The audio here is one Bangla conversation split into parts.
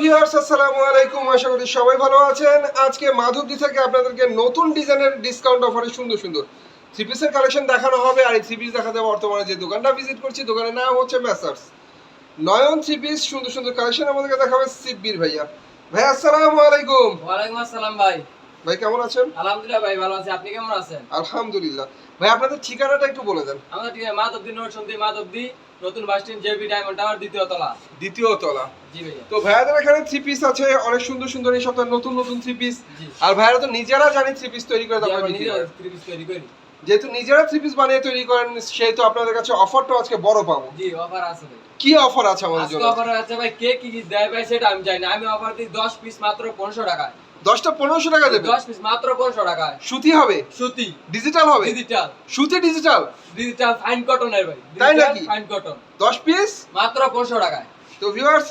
ভিউয়ার্স আসসালামু আলাইকুম। আশা করি সবাই ভালো আছেন। আজকে মাধবদী থেকে আপনাদেরকে নতুন ডিজাইনের ডিসকাউন্ট অফারে সুন্দর সুন্দর থ্রি পিসের কালেকশন দেখানো হবে। আর এই থ্রি পিস দেখাতে বর্তমানে যে দোকানটা ভিজিট করছি, দোকানের নাম হচ্ছে ম্যাসার্স নয়ন থ্রি পিস সুন্দর সুন্দর কালেকশন আমাদেরকে দেখাবে সিব্বির ভাইয়া। ভাই আসসালামু আলাইকুম। ওয়ালাইকুম আসসালাম ভাই। ভাই কেমন আছেন? আলহামদুলিল্লাহ ভাই ভালো আছি। আপনি কেমন আছেন? আলহামদুলিল্লাহ। ভাই আপনাদের ঠিকানাটা একটু বলে দেন। আমাদের ঠিক মাধবদী নোট সন্ধি মাধবদী নতুন bus stand JB diamond tower দ্বিতীয় তলা। দ্বিতীয় তলা। জি ভাইয়া। তো ভাইয়াদের এখানে থ্রি পিস আছে অনেক সুন্দর সুন্দর এই সপ্তাহে নতুন নতুন থ্রি পিস আর ভাইয়ারা তো নিজেরা জানে থ্রি পিস তৈরি করে তারপরে বিক্রি। থ্রি পিস তৈরি করি। যেহেতু নিজেরা থ্রি পিস বানিয়ে তৈরি করেন সেহেতু আপনাদের কাছে অফারটা আজকে বড় পাবো। জি অফার আছে ভাই। কি অফার আছে আমাদের জন্য? অফার আছে ভাই কে কি কি দেয় ভাই সেটা আমি জানি না। আমি অফার দিই 10 পিস মাত্র 500 টাকায়। দশটা পনেরোশো টাকা দেবে। 10 পিস মাত্র 500 টাকায় সুতি হবে? সুতি। ডিজিটাল হবে? ডিজিটাল সুতি ডিজিটাল ডিজিটাল ফাইন কটনের ভাই। তাই নাকি? ফাইন কটন দশ পিস মাত্র 500 টাকায়। তো ভিউয়ার্স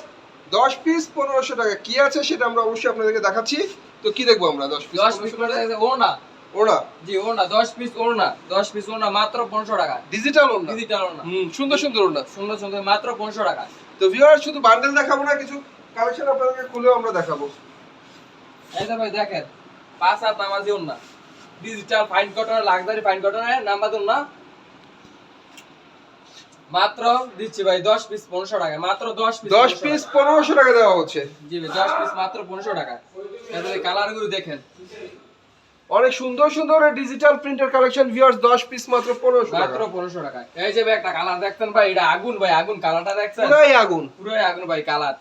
দশ পিস পনেরোশো টাকা। কি আছে সেটা আমরা অবশ্যই আপনাদেরকে দেখাচ্ছি। তো কি দেখব আমরা? দশ পিস 10 পিস ওনা জি ওনা 10 পিস ওনা 10 পিস ওনা মাত্র 500 টাকায় ডিজিটাল ওরা ডিজিটাল ওনা হুম সুন্দর সুন্দর ওরা সুন্দর সুন্দর মাত্র 500 টাকা। তো ভিউয়ার্স শুধু বান্ডেল দেখাবো না কিছু? কালেকশন আপনাদেরকে খুলেও আমরা দেখাবো। এই ভাই দেখেন পাঁচ হাত নামাজি না। Digital fine cotton luxury fine কটনের নাম্বার দিন না। মাত্র দিচ্ছি ভাই দশ পিস পনেরোশো টাকা মাত্র দশ পিস দশ পিস পনেরোশো টাকা দেওয়া হচ্ছে। জি ভাই দশ পিস মাত্র পনেরোশো টাকা। এই কালার দেখেন। অনেক সুন্দর সুন্দর ডিজিটাল প্রিন্টের কালেকশন ভিউয়ার্স দশ পিস মাত্র পনেরোশো মাত্র টাকা পনেরোশো টাকা। এই যে ভাই একটা কালার দেখছেন ভাই এটা আগুন ভাই আগুন কালারটা দেখছেন? পুরাই আগুন। পুরোই আগুন ভাই কালার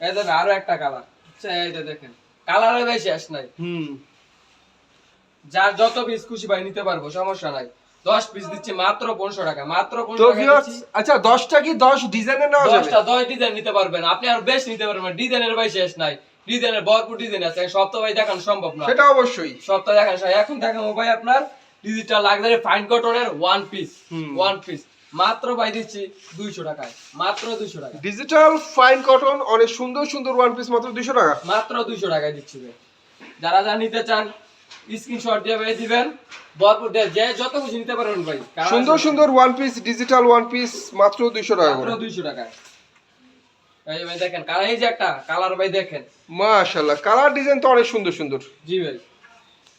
এই দেখেন আরও একটা কালার আচ্ছা এইটা দেখেন। কালারে ভাই শেষ নাই। হুম। যার যত পিস খুশি ভাই নিতে পারব সমস্যা নাই। দশ পিস দিচ্ছি মাত্র পনেরোশো টাকা মাত্র। আচ্ছা দশটা কি দশ ডিজাইনের নেওয়া দশটা দশ ডিজাইন নিতে পারবেন। আপনি আর বেশ নিতে পারবেন ডিজাইনের ভাই শেষ নাই। ডিজাইনের ভরপুর ডিজাইন আছে সব তো ভাই দেখানো সম্ভব না। সেটা অবশ্যই। সব তো দেখানো এখন দেখাবো ভাই আপনার ডিজিটাল লাক্সারি ফাইন কটনের ওয়ান পিস। ওয়ান পিস মাত্র ভাই দিচ্ছি দুইশো টাকায়। মাত্র দুইশো টাকা ডিজিটাল ফাইন কটন অনেক সুন্দর সুন্দর ওয়ান পিস মাত্র দুশো টাকা। মাত্র দুইশো টাকায় দিচ্ছি ভাই। যারা যা নিতে চান স্ক্রিনশট দিয়ে ভাই দিবেন। ভরপুর যে যত খুশি নিতে পারবেন ভাই। সুন্দর সুন্দর one piece digital one piece মাত্র দুইশো টাকা মাত্র দুইশো টাকায়। এই ভাই দেখেন কালার এই যে একটা কালার ভাই দেখেন। মাশাল্লাহ কালার ডিজাইন তো অনেক সুন্দর সুন্দর। জি ভাই।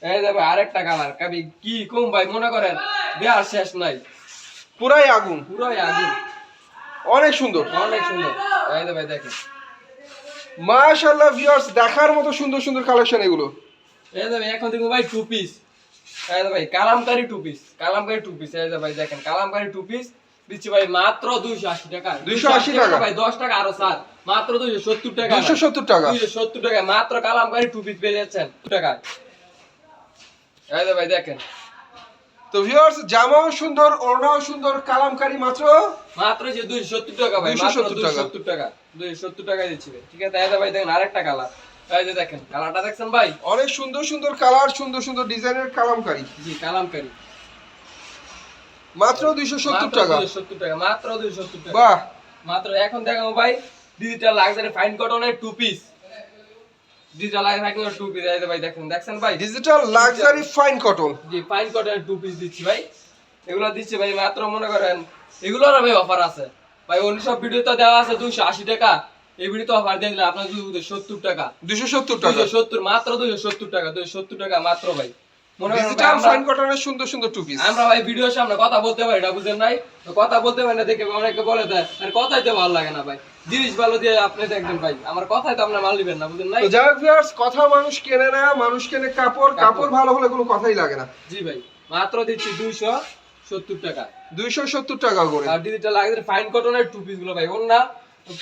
এই ভাই আরেকটা কালার। কবি কি কম ভাই মনে করেন দেওয়ার শেষ নাই। পুরাই আগুন। পুরাই আগুন। অনেক সুন্দর। অনেক সুন্দর। এই ভাই দেখেন। মাশাল্লাহ ভিউয়ার্স দেখার মতো সুন্দর সুন্দর কালেকশন এগুলো। এই যে ভাই এখন দেখুন ভাই টু পিস এই যে ভাই Kalamkari two piece Kalamkari two piece এই ভাই দেখেন কালামকারি টু পিস দিচ্ছি ভাই মাত্র দুইশো আশি টাকা। 280 টাকা। ভাই দশ টাকা আরও স্যার মাত্র দুইশো সত্তর টাকা দুশো সত্তর টাকা। দুইশো সত্তর টাকা মাত্র কালামকারি টু পিস পেয়ে যাচ্ছেন। টাকা এই ভাই দেখেন। তো ভিউয়ার্স জামাও সুন্দর ওড়নাও সুন্দর কালামকারি মাত্র মাত্র যে দুইশো সত্তর টাকা ভাই মাত্র টাকা। দুইশো সত্তর টাকা দুইশো সত্তর টাকা দিচ্ছি ঠিক আছে যে ভাই দেখেন আরেকটা কালার এই যে দেখেন কালারটা দেখছেন ভাই? অনেক সুন্দর সুন্দর কালার সুন্দর সুন্দর ডিজাইনের কালামকারি। জি কালামকারি। মাত্র দুইশো সত্তর মাত্র টাকা। 270 টাকা মাত্র 270 টাকা। বাহ। মাত্র এখন দেখাবো ভাই ডিজিটাল লাক্সারি ফাইন কটনের টু পিস ডিজিটাল থাকলে টু পিস ভাই দেখেন দেখছেন ভাই? ডিজিটাল লাক্সারি ফাইন কটন জি ফাইন কটন টু পিস দিচ্ছি ভাই। এগুলো দিচ্ছি ভাই মাত্র মনে করেন এগুলোর ভাই অফার আছে। ভাই অন্য সব ভিডিওতে দেওয়া আছে দুইশো আশি টাকা। এই ভিডিওতে অফার দিয়ে দিলাম আপনার সত্তর টাকা। দুইশো সত্তর টাকা। সত্তর মাত্র দুইশো সত্তর টাকা দুইশো সত্তর টাকা মাত্র ভাই। ডিজিটাল ফাইন কটনের সুন্দর সুন্দর টু পিস আমরা ভাই ভিডিওর সামনে কথা বলতে পারি না বুঝেন নাই? কথা বলতে পারি না দেখে অনেকে বলে দেয় আর কথাই তো ভালো লাগে না ভাই। জিনিস ভালো দিয়ে আপনি দেখবেন ভাই আমার কথাই তো আপনার মাল নিবেন না বুঝেন নাই? যাই হোক কথা মানুষ কেনে না মানুষ কেনে কাপড় কাপড়। ভালো হলে কোনো কথাই লাগে না। জি ভাই মাত্র দিচ্ছি দুইশো সত্তর টাকা। দুইশো সত্তর টাকা করে। আর ডিজিটাল লাগে ফাইন কটনের টু পিসগুলো ভাই ওর না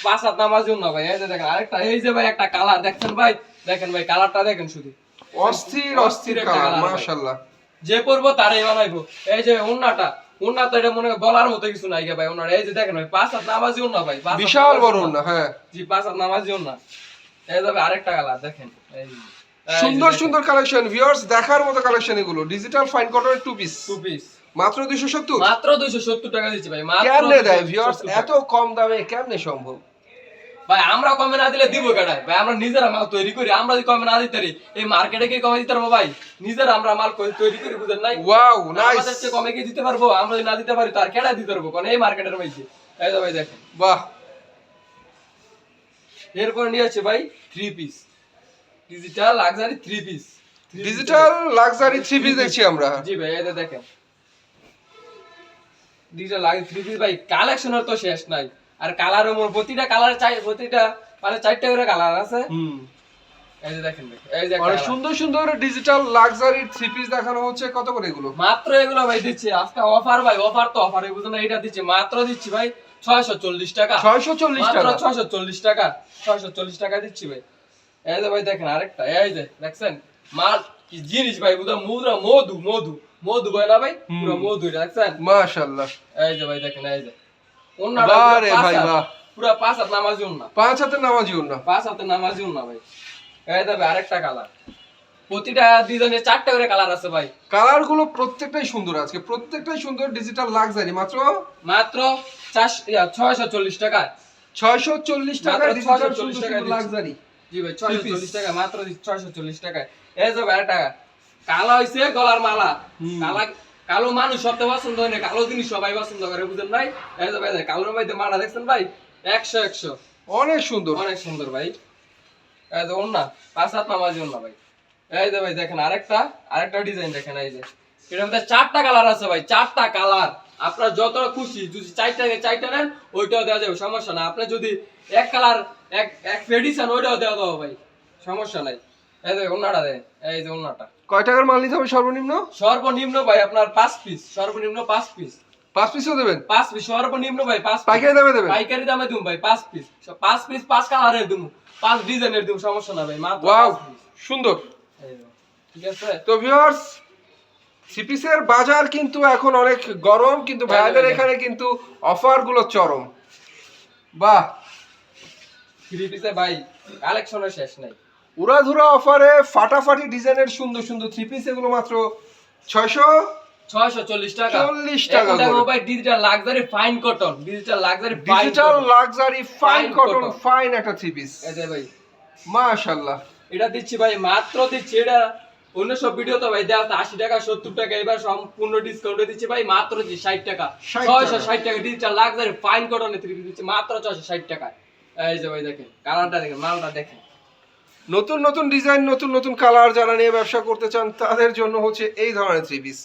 পাঁচ হাত নামার জন্য ভাই এই যে দেখেন আরেকটা এই যে ভাই একটা কালার দেখছেন ভাই? দেখেন ভাই কালারটা দেখেন শুধু। অস্থির অস্থির কালার। মাশাল্লাহ যে পরবো তারাই বানাইবো। এই যে ওন্নাটা ওন্না তো এটা মনে বলার মতো কিছু নাই গে ভাই ওনার এই যে দেখেন ভাই পাঁচ হাত নামাজি ওন্না ভাই বিশাল বড় ওন্না। না হ্যাঁ। জি পাঁচ হাত নামাজিও না এই যাবে আরেকটা কালার দেখেন। এই সুন্দর সুন্দর কালেকশন ভিউয়ার্স দেখার মতো কালেকশন এগুলো। ডিজিটাল ফাইন কটনের টু পিস টু পিস মাত্র দুইশো সত্তর? মাত্র দুইশো সত্তর টাকা দিচ্ছি ভাই মাত্র কেমনে দেয় ভিউয়ার্স এত কম দামে কেমনে সম্ভব? ভাই আমরা কমে না দিলে দিব কেডায় ভাই আমরা নিজেরা মাল তৈরি করি আমরা যদি কমে না দিতে পারি এই মার্কেটে কি কমে দিতে পারব ভাই? নিজেরা আমরা মাল তৈরি করি বুঝেন নাই? ওয়াও নাইস আমাদের চেয়ে কমে কি দিতে পারব? আমরা যদি না দিতে পারি তার কেডা দিতে পারব? কারণ এই মার্কেটের মধ্যে? এই তো ভাই দেখেন। বাহ। এরপর নিয়ে আছে ভাই three piece digital luxury three piece digital luxury three piece দেখছি আমরা। জি ভাই এটা দেখেন। ডিজিটাল লাগে থ্রি পিস ভাই কালেকশনের তো শেষ নাই। আর কালারের মধ্যে প্রতিটা কালার চাই প্রতিটা মানে চারটা করে কালার আছে। হুম। এই যে দেখেন এই যে সুন্দর সুন্দর ডিজিটাল লাক্সারি থ্রি পিস দেখানো হচ্ছে। কত করে এগুলো? মাত্র এগুলো ভাই দিচ্ছি। আজকে অফার ভাই অফার তো অফার বুঝুন এটা দিচ্ছি। মাত্র দিচ্ছি ভাই ছয়শো চল্লিশ টাকা। ছয়শো চল্লিশ মাত্র টাকা। ছয়শো চল্লিশ টাকা ছয়শো চল্লিশ টাকা দিচ্ছি ভাই। এই যে ভাই দেখেন আরেকটা এই যে দেখছেন? মাল কি জিনিস ভাই বুঝা মুদ্রা মধু মধু। মধু ভাই না ভাই। পুরো মধু দেখছেন? মাশাআল্লাহ। এই যে ভাই দেখেন এই যে। বাহ রে ভাই, বাহ। পুরা পাঁচ হাত নামাজি না। পাঁচ হাতের নামাজি না। পাঁচ হাতে নামাজি না ভাই। এই আরেকটা কালার প্রতিটা চারটা করে কালার আছে ভাই। কালারগুলো প্রত্যেকটাই সুন্দর আজকে। প্রত্যেকটাই সুন্দর ডিজিটাল লাক্সারি মাত্র? মাত্র ছয়শো চল্লিশ টাকা। ছয়শো চল্লিশ টাকা 640 টাকা দিচ্ছি। জি ভাই ছয়শো চল্লিশ টাকা মাত্র ছয়শো চল্লিশ টাকা এই যে ভাই টাকা কালো হইছে গলার মালা। কালা কালো মানুষ সবচেয়ে পছন্দ হয় না কালো জিনিস সবাই পছন্দ করে বুঝেন ভাই? এই যে ভাই কালোর মধ্যে মালা দেখছেন ভাই? একশো একশো। অনেক সুন্দর। অনেক সুন্দর ভাই। এই যে ওন্না পাঁচ হাত নামাজি ওন্না ভাই। এই যে ভাই দেখেন আরেকটা আরেকটা ডিজাইন দেখেন এই যে। এটার মধ্যে চারটা কালার আছে ভাই চারটা কালার আপনার যত খুশি যদি চারটা চারটা নেন ওইটাও দেওয়া যাবে সমস্যা না আপনি যদি এক কালার এক এক ফেডিশন ওইটাও দেওয়া দেবো ভাই সমস্যা নাই। এই যে ওন্নাটা দেন এই যে ওন্নাটা কয় টাকার মাল নিতে হবে সর্বনিম্ন? সর্বনিম্ন ভাই আপনার পাঁচ পিস সর্বনিম্ন পাঁচ পিস পাঁচ পিসও দেবেন? পাঁচ পিস সর্বনিম্ন ভাই পাঁচ পাইকারি দামে দেবেন? পাইকারি দামে দিম ভাই পাঁচ পিস পাঁচ পিস পাঁচ কালারের দিম পাঁচ ডিজাইনের দিম সমস্যা না ভাই মাত্র ওয়াও সুন্দর। ঠিক আছে? তো ভিউয়ার্স সিপিসের বাজার কিন্তু এখন অনেক গরম কিন্তু ভাইয়াদের এখানে কিন্তু অফারগুলো চরম। বাহ। থ্রি পিসে ভাই কালেকশনের শেষ নাই। উড়াধুরা অফারে ফাটাফাটি ডিজাইনের সুন্দর সুন্দর থ্রি পিস এগুলো মাত্র ছয়শো ছয়শো চল্লিশ টাকা। 40 টাকা এখন দেখো করে। ভাই digital luxury fine cotton digital luxury digital luxury fine cotton fine একটা থ্রি পিস ভাই। মাশাআল্লাহ। এটা দিচ্ছি ভাই মাত্র দিচ্ছি এটা। অন্য সব ভিডিও তো ভাই দেওয়া আশি টাকা সত্তর টাকা। এবার সম্পূর্ণ ডিসকাউন্টে দিচ্ছি ভাই মাত্র দিচ্ছি ষাট টাকা। ছয়শো ষাট টাকা ডিজিটাল লাক্সারি ফাইন থ্রি দিচ্ছি মাত্র ছয়শো ষাট টাকা। এই যে ভাই দেখেন কালারটা দেখেন মালটা দেখেন। নতুন নতুন ডিজাইন নতুন নতুন কালার যারা নিয়ে ব্যবসা করতে চান তাদের জন্য হচ্ছে এই ধরনের থ্রি পিস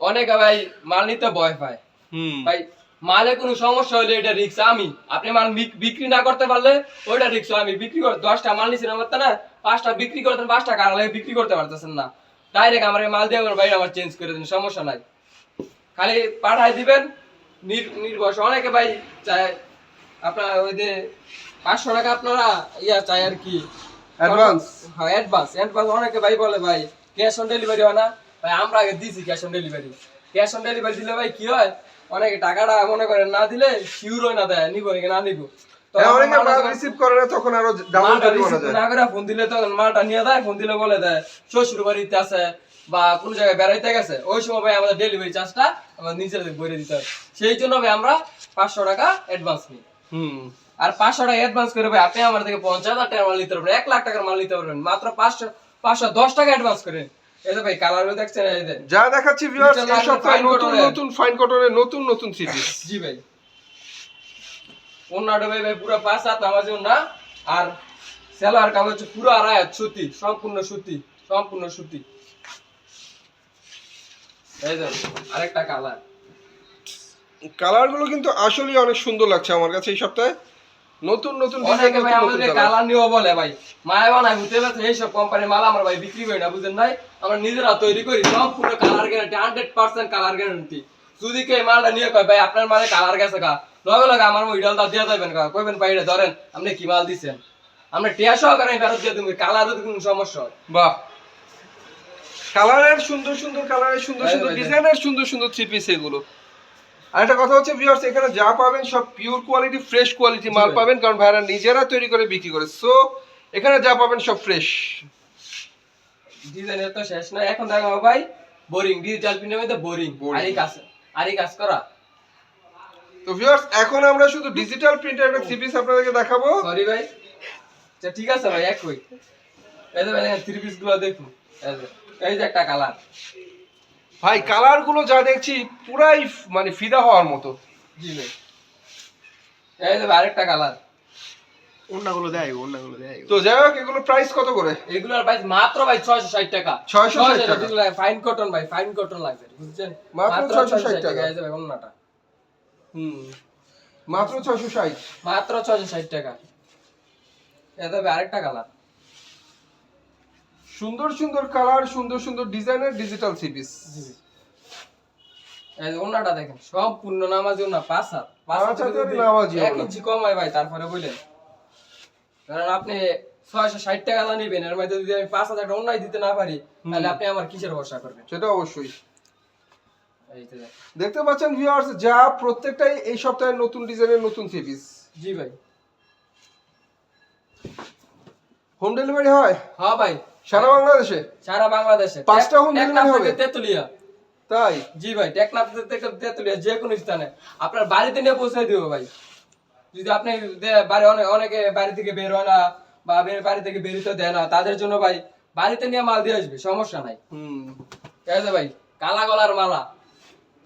অনেকে ভাই মাল নিতে ভয় পায়। হুম। ভাই মালে কোনো সমস্যা হলে এটা রিক্স আমি আপনি মাল বিক্রি না করতে পারলে ওইটা রিক্স আমি বিক্রি করে দশটা মাল নিছি না পারতেন না পাঁচটা বিক্রি করতেন পাঁচটা কারণ লাগে বিক্রি করতে পারতেছেন না। ডাইরেক্ট আমার মাল দিয়ে আমার বাইরে আমার চেঞ্জ করে দিন সমস্যা নাই। খালি পাঠাই দিবেন নির- নির্ভর অনেকে ভাই চায় আপনার ওই যে পাঁচশো টাকা আপনারা ইয়া চাই আর কি Advance? হ্যাঁ অ্যাডভান্স অ্যাডভান্স অনেকে ভাই বলে ভাই ক্যাশ অন ডেলিভারি হয় না। ভাই আমরা আগে দিছি cash on delivery cash on delivery দিলে ভাই কি হয়? অনেকে টাকাটা মনে করেন না দিলে শিওর হয় না দেয় নিব নাকি না নিব? হ্যাঁ, তখন আরও না করে ফোন দিলে তখন মালটা নিয়ে দেয় ফোন দিলে বলে দেয় শ্বশুর বাড়িতে আছে বা কোনো জায়গায় বেড়াইতে গেছে। ওই সময় ভাই আমাদের ডেলিভারি চার্জটা আমাদের নিজেদের ভরে দিতে হয়। সেই জন্য ভাই আমরা পাঁচশো টাকা অ্যাডভান্স নিই। হুম। আর পাঁচশো টাকা অ্যাডভান্স করে ভাই আপনি আমার থেকে পঞ্চাশ হাজার টাকার মাল নিতে পারবেন এক লাখ টাকার মাল নিতে পারবেন মাত্র পাঁচশো পাঁচশো দশ টাকা অ্যাডভান্স করেন এই ভাই কালার দেখছেন যা দেখাচ্ছি ভিউয়ার্স এই সপ্তাহে নতুন নতুন ফাইন কটনের নতুন নতুন থ্রি জি ভাই। অন্যটা ভাই ভাই পুরো পাঁচ হাত নামাজি না আর সেলার কাম হচ্ছে পুরো আড়াই হাত সুতি সম্পূর্ণ সুতি সম্পূর্ণ সুতি। এই যে আরেকটা কালার কিন্তু আসলেই অনেক সুন্দর লাগছে আমার কাছে এই সপ্তাহে। নতুন নতুন অনেকে ভাই আমাদের কালার নিয়েও বলে ভাই। মায়া বানায় হতে পারছে এইসব কোম্পানির মাল আমরা ভাই বিক্রি করি না বুঝেন ভাই আমরা নিজেরা তৈরি করি সম্পূর্ণ colour guarantee hundred percent colour guarantee যদি কে মালটা নিয়ে কয় ভাই আপনার মালে কালার গেছে কা লগে লগে আমার ওই ডালটা দিয়ে দেবেন কা কইবেন ভাই এটা ধরেন আপনি কি মাল দিছেন? আমরা টিয়া সহকারে ফেরত দিয়ে কালারও কোনো সমস্যা হয় বাহ। কালারের সুন্দর সুন্দর কালারের সুন্দর সুন্দর ভাই, ডিজাইনের সুন্দর সুন্দর থ্রি পিস এগুলো। আর একটা কথা হচ্ছে ভিউয়ার্স এখানে যা পাবেন সব পিওর কোয়ালিটি ফ্রেশ কোয়ালিটি মাল পাবেন কারণ ভাইরা নিজেরা তৈরি করে বিক্রি করে। সো এখানে যা পাবেন সব ফ্রেশ ডিজাইনের তো শেষ না এখন দেখো ভাই বোরিং ডিজিটাল প্রিন্টের মধ্যে বোরিং। আরই কাজ আরই কাজ করা। তো ভিউয়ার্স এখন আমরা শুধু ডিজিটাল প্রিন্টের একটা থ্রি পিস আপনাদেরকে দেখাবো। সরি ভাই। আচ্ছা ঠিক আছে ভাই এক কই এই যে ভাই থ্রি পিসগুলো দেখুন। এই এই যে একটা কালার ভাই কালারগুলো যা দেখছি পুরাই মানে ফিদা হওয়ার মতো। জি ভাই। এই যে আরেকটা কালার অন্যগুলো দেয় অন্যগুলো দেয় তো যাই হোক এগুলো প্রাইস কত করে? এগুলোর মাত্র ভাই টাকা। 660 টাকা। ফাইন কটন ভাই ফাইন কটন লাগবে বুঝছেন? মাত্র 660 টাকা। এই যে ভাই অন্যটা হুম। মাত্র ছয়শো ষাট। মাত্র ছয়শো ষাট টাকা। এটা আরেকটা কালার সুন্দর সুন্দর কালার সুন্দর সুন্দর ডিজাইনের ডিজিটাল সিপিস এই যে ওনাটা দেখেন সম্পূর্ণ নামাজি ওনা পাঁচ হাত। পাঁচ পাঁচ হাত হাতের নামাজি এক ইঞ্চি কম ভাই তারপরে বললেন কারণ আপনি ছয়শো ষাট টাকা দা নিবেন এর মধ্যে যদি আমি পাঁচ হাজার টাকা অন্যায় দিতে না পারি তাহলে আপনি আমার কিসের ভরসা করবেন? সেটা অবশ্যই। দেখতে পাচ্ছেন ভিউয়ার্স যা প্রত্যেকটাই এই সপ্তাহে নতুন ডিজাইনের নতুন থ্রি পিস জি ভাই। হোম ডেলিভারি হয়? হ্যাঁ ভাই। সারা বাংলাদেশে? সারা বাংলাদেশে। পাঁচটা টেকনাফ হবে? তেতুলিয়া? তাই? জি ভাই টেকনাফ থেকে তেতুলিয়া? যে কোনো স্থানে। আপনার বাড়িতে নিয়ে পৌঁছে দিব ভাই। যদি আপনি বাড়ি অনেক অনেকে বাড়ি থেকে বের হয় না বা বাড়ি থেকে বেরোতে দেয় না তাদের জন্য ভাই বাড়িতে নিয়ে মাল দিয়ে আসবে সমস্যা নাই। হুম। ঠিক আছে ভাই কালা গলার মালা।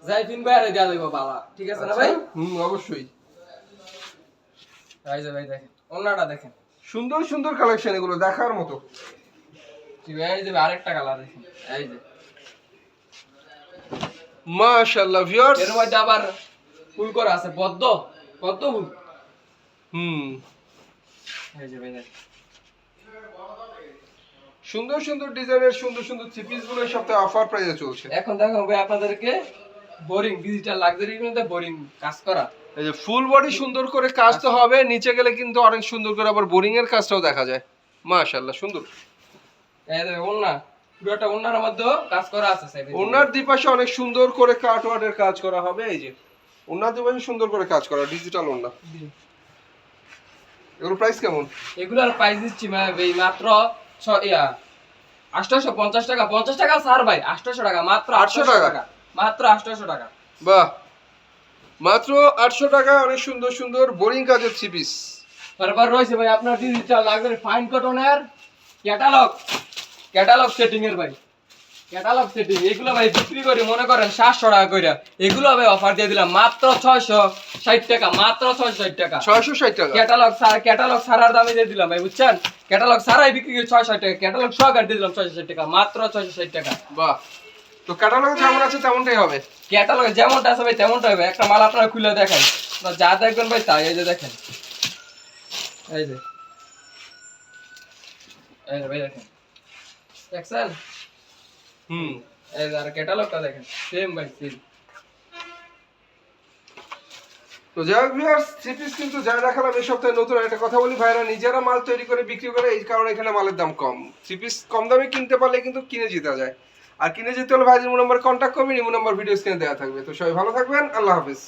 যাই কিনবে আরে দেওয়া দেবো মালা। ঠিক আছে না ভাই? হুম অবশ্যই। ভাই দেখেন অন্যটা দেখেন। সুন্দর সুন্দর কালেকশন এগুলো দেখার মতো। এই যে আরেকটা কালার এই যে। মাশাআল্লাহ ভিউয়ার্স এর মধ্যে আবার ফুল করা আছে পদ্ম। পদ্ম ফুল। হুম। এই যে ভাই সুন্দর সুন্দর ডিজাইনের সুন্দর সুন্দর থ্রি পিসগুলো সপ্তাহে অফার প্রাইসে চলছে। এখন দেখো ভাই আপনাদেরকে বোরিং ডিজিটাল লাক্সারি কিন্তু বোরিং কাজ করা। এই যে ফুল বডি সুন্দর করে কাজ তো হবে নিচে গেলে কিন্তু অনেক সুন্দর করে আবার বোরিং এর কাজটাও দেখা যায়। মাশাআল্লাহ সুন্দর। ওন্না পুরোটা ওন্নার মধ্যেও কাজ করা আছে দুপাশে অনেক সুন্দর করে কাটওয়ার্ডের কাজ করা হবে এই যে। দুপাশে সুন্দর করে কাজ করা ডিজিটাল প্রাইস কেমন? এগুলার প্রাইস দিচ্ছি এই মাত্র ছ ইয়া পঞ্চাশ টাকা। পঞ্চাশ টাকা স্যার ভাই টাকা মাত্র আটশো টাকা? টাকা। মাত্র টাকা। বাহ। মাত্র আটশো টাকায় অনেক সুন্দর সুন্দর বোরিং কাজের থ্রি পিস তারপর রয়েছে ভাই আপনার ডিজিটাল লাগবে ফাইন কটনের ক্যাটালগ ক্যাটালগ সেটিং এর ভাই। ক্যাটালগ সেটিং এগুলো ভাই বিক্রি করি মনে করেন সাতশো টাকা করে এগুলো ভাই অফার দিয়ে দিলাম মাত্র ছয়শো ষাট টাকা মাত্র ছয়শো ষাট টাকা। ছয়শো ষাট টাকা? ক্যাটালগ সার ক্যাটালগ সারার দামে দিয়ে দিলাম ভাই বুঝছেন? ক্যাটালগ সারাই বিক্রি করি ছয় ষাট টাকা ক্যাটালগ সহকার দিয়ে দিলাম ছয়শো ষাট টাকা মাত্র ছয়শো ষাট টাকা। বাহ। তো ক্যাটালগে যেমন আছে তেমনটাই হবে। ক্যাটালগ যেমনটা আছে ভাই তেমনটা হবে। একটা মাল আপনারা খুলে আপনারা যা দেখবেন ভাই তাই এই যে দেখেন। এই যে। এই যে ভাই দেখেন। দেখছেন হুম। এই যে আর ক্যাটালগটা দেখেন সেম ভাই সেম তো যাই হোক ভিউয়ার্স থ্রি পিস কিন্তু যা দেখালাম এই সপ্তাহে নতুন একটা কথা বলি ভাইরা নিজেরা মাল তৈরি করে বিক্রি করে এই কারণে এখানে মালের দাম কম। থ্রি পিস কম দামে কিনতে পারলে কিন্তু কিনে যেতে যায়। আর কিনে যেতে হলে ভাইদের নাম্বার কন্ট্যাক্ট করবেন ইমো নাম্বার ভিডিও স্ক্রিনে দেওয়া থাকবে। তো সবাই ভালো থাকবেন আল্লাহ হাফিজ।